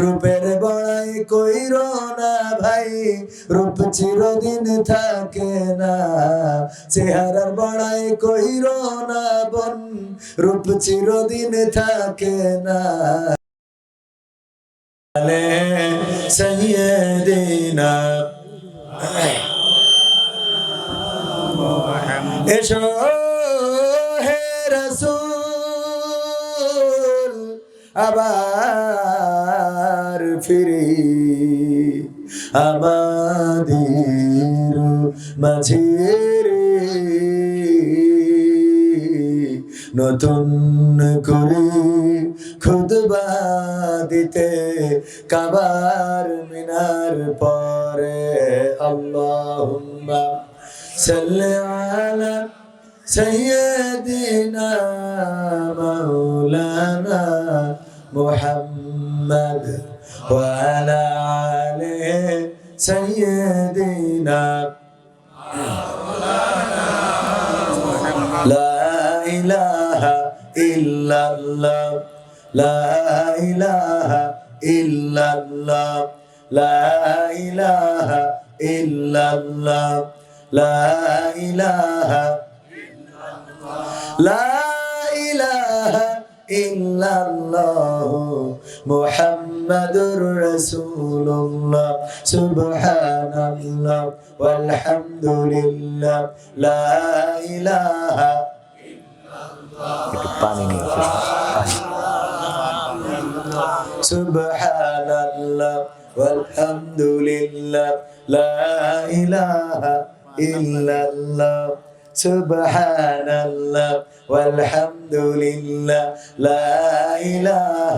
রূপের বড়াই কইর না ভাই, রূপ চিরদিন থাকে না। চেহারার বড়াই কইর না বন, রূপ চিরদিন থাকে না। এসো হে রসুল, আবার ফিরি আমাদের মাঝে নতুন করে খুদবা দিতে কাবার মিনার পরে আল্লাহুম্মা সাল্লি আলা সাইয়্যিদিনা মাওলানা মুহাম্মদ। وعلى آله سيدنا لا إله إلا الله. لا إله إلا الله. لا إله إلا الله. لا إله لا إله إلا الله. محمد رسول الله سبحان الله والحمد لله لا إله একটু পানি নিয়ে এসো। পানি। سبحان الله والحمد لله لا إله إلا الله سبحان الله والحمد لله لا إله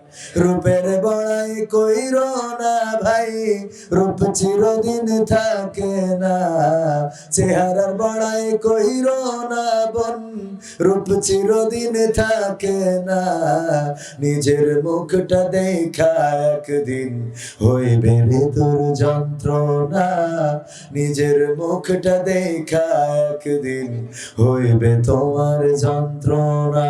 রূপের বড়াই কইর না ভাই, রূপ চিরদিন থাকে না। চেহারার বড়াই কইর না বন, রূপ চিরদিন থাকে না। নিজের মুখটা দেখা একদিন হইবে তোর যন্ত্রণা। নিজের মুখটা দেখা একদিন হইবে তোমার যন্ত্রণা।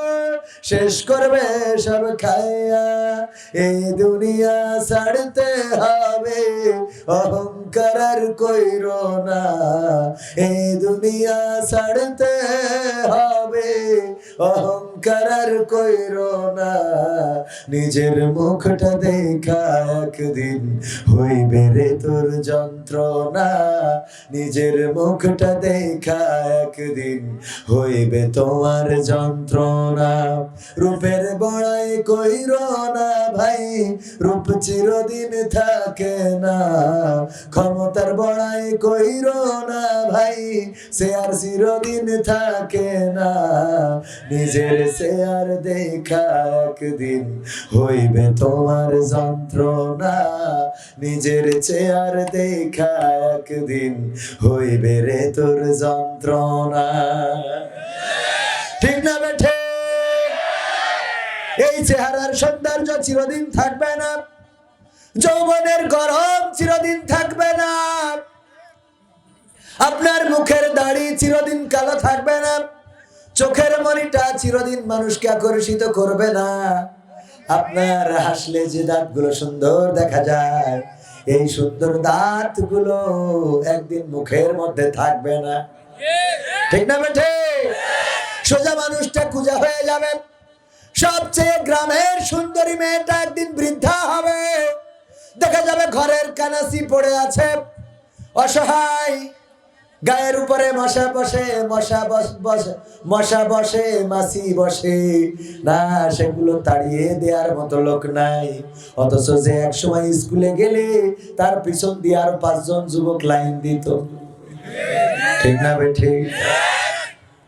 শেষ করবে সব খাইয়া এই দুনিয়া ছাড়তে হবে, অহংকার আর কইর না। এই দুনিয়া ছাড়তে হবে, অহংকার আর কইর না। নিজের মুখটা দেখা একদিন হইবে রে তোর যন্ত্রণা। নিজের মুখটা দেখা একদিন হইবে তোমার যন্ত্রণা। রূপের বড়াই কইর না ভাই, রূপ চিরদিন থাকে না। ক্ষমতার বড়াই কইর না ভাই, সে আর চিরদিন থাকে না। নিজের সে আর দেখা একদিন হইবে তোমার যন্ত্রণা। নিজের চেয়ার দেখা একদিন হইবে রে তোর যন্ত্রণা। ঠিক না বেঠে? এই চেহারার সৌন্দর্য চিরদিন থাকবে না। যৌবনের গরম চিরদিন থাকবে না। আপনার মুখের দাড়ি চিরদিন কালো থাকবে না। চোখের মনিটা চিরদিন মানুষকে আকর্ষিত করবে না। আপনার হাসলে যে দাঁতগুলো সুন্দর দেখা যায়, এই সুন্দর দাঁতগুলো একদিন মুখের মধ্যে থাকবে না। ঠিক না বেঠে? সোজা মানুষটা কুজা হয়ে যাবে। সবচেয়ে গ্রামের সুন্দরী মেয়েটা একদিন বৃদ্ধা হবে। দেখা যাবে ঘরের কানাসি পড়ে আছে। অসহায় গায়ের উপরে মশা বসে, মশা বস মশা বসে, মাছি বসে। না, সেগুলো তাড়িয়ে দেওয়ার মতো লোক নাই। অথচ যে এক সময় স্কুলে গেলে তার পিছন দিয়ে আর পাঁচজন যুবক লাইন দিত। ঠিক না বেঠি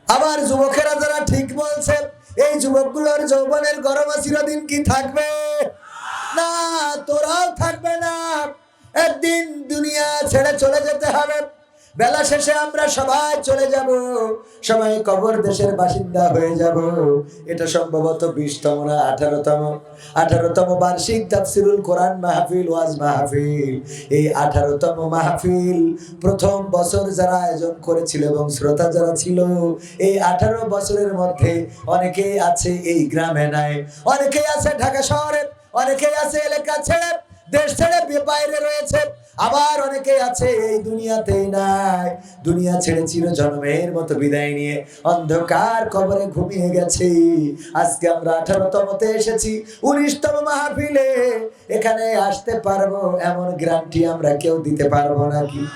আবার যুবকেরা যারা ঠিক বলছে, এই যুবকগুলোর যৌবনের গরম চিরদিন কি থাকবে? না, তোরাও থাকবে না। একদিন দুনিয়া ছেড়ে চলে যেতে হবে। বেলা শেষে আমরা সবাই চলে যাব। সবাই কবর দেশের বাসিন্দা হয়ে যাব। এটা সম্ভবত বিশতম না আঠারোতম। আঠারোতম বার্ষিক তাফসিরুল কোরআন মাহফিল, ওয়াজ মাহফিল। এই আঠারোতম মাহফিল প্রথম বছর যারা আয়োজন করেছিল এবং শ্রোতা যারা ছিল, এই আঠারো বছরের মধ্যে অনেকেই আছে এই গ্রামে নাই অনেকেই আছে ঢাকা শহরে অনেকেই আছে এলাকা ছেড়ে, দেশ ছেড়ে বাইরে রয়েছে। আবার অনেকেই আছে, এই দুনিয়াতেই নাই। দুনিয়া ছেড়ে চির জন্মের মতো বিদায় নিয়ে অন্ধকার কবরে ঘুমিয়ে গেছি। আজকে আমরা আঠারোতমতে এসেছি, উনিশতম মাহফিলে। এখানে আসতে পারব, এমন গ্যারান্টি আমরা কেউ দিতে পারব নাকি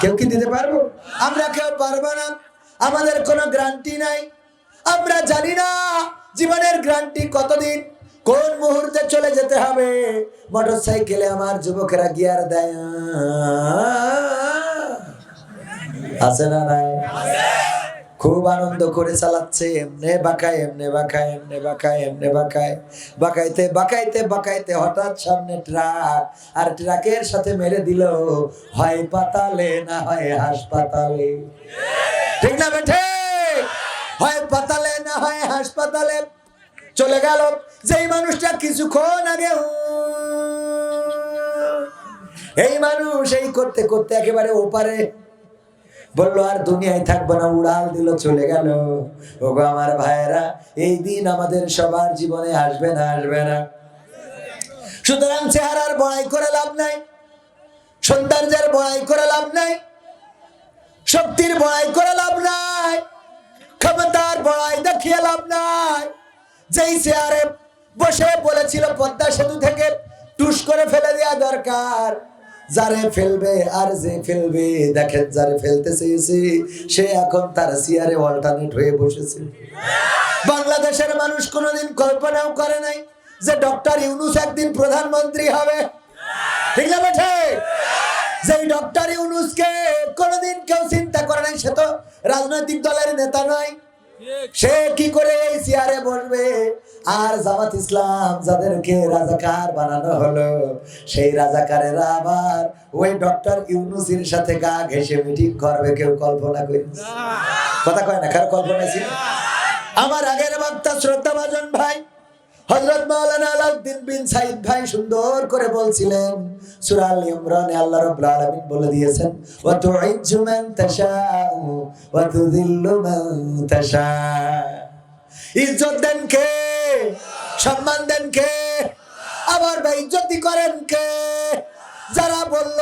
কেউ কি দিতে পারব? আমরা কেউ পারব না। আমাদের কোনো গ্যারান্টি নাই। আমরা জানি না জীবনের গ্যারান্টি কতদিন। কোন মুহূর্তে চলে যেতে হবে? মোটর সাইকেলে আমার যুবকেরা গিয়ার দেয়। আছে না নাই? খুব আনন্দ করে চালাচ্ছে, এমনে বাঁকায় এমনে বাঁকায় এমনে বাঁকায় এমনে বাঁকায়। বাঁকাইতে বাঁকাইতে বাঁকাইতে হঠাৎ সামনে ট্রাক, আর ট্রাকের সাথে মেরে দিল, হয় পাতালে না হয় হাসপাতালে? ঠিক না বেঠে? হয় পাতালে না হয় হাসপাতালে? চলে গেল। যেই মানুষটা কিছুক্ষণ আগে, এই মানুষ এই করতে করতে একেবারে ওপারে বলল, আর দুনিয়ায় থাকব না, উড়াল দিল, চলে গেল। ওগো আমার ভাইয়েরা, এই দিন আমাদের সবার জীবনে আসবে না আসবে না। সুতরাং চেহারার বড়াই করে লাভ নাই, সৌন্দর্যের বড়াই করে লাভ নাই, শক্তির বড়াই করে লাভ নাই, ক্ষমতার বড়াই দেখিয়ে লাভ নাই। যেই চেয়ারে বসে বলেছিল, পদ্মা সেতু থেকে টুস করে ফেলে দেওয়া দরকার। যারে ফেলবে আর যে ফেলবে, দেখেন যারে ফেলতে চেয়েছে, সে এখন তার চেয়ারে অল্টারনেট হয়ে বসেছে। বাংলাদেশের মানুষ কোনোদিন কল্পনাও করে নাই যে ডক্টর ইউনুস একদিন প্রধানমন্ত্রী হবে। ঠিক না বেঠে? যে ডক্টর ইউনুসকে কোনোদিন কেউ চিন্তা করে নাই, সে তো রাজনৈতিক দলের নেতা নয়। সে কি করে এই বসবে আর জামাত ইসলাম যাদেরকে রাজাকার বানানো হলো, সেই রাজাকারেরা আবার ওই ডক্টর ইউনুসের সাথে গা ঘেসে মিটিং করবে, কেউ কল্পনা করি কথা কয় না, কারও কল্পনা ছিল আমার আগের বক্তা শ্রদ্ধাভাজন ভাই, হযরত মাওলানা আলাউদ্দিন বিন সাইদ ভাই সুন্দর করে বলছিলেন আল ইমরানে আল্লাহ রাব্বুল আলামিন বলে দিয়েছেন, ওয়া তুইজ্জু মান তাশাউ ওয়া তুযিল্লু মান ইজ্জত দেন কে? সম্মান দেন কে? আবার ভাই ইজ্জতি করেন কে? যারা বলল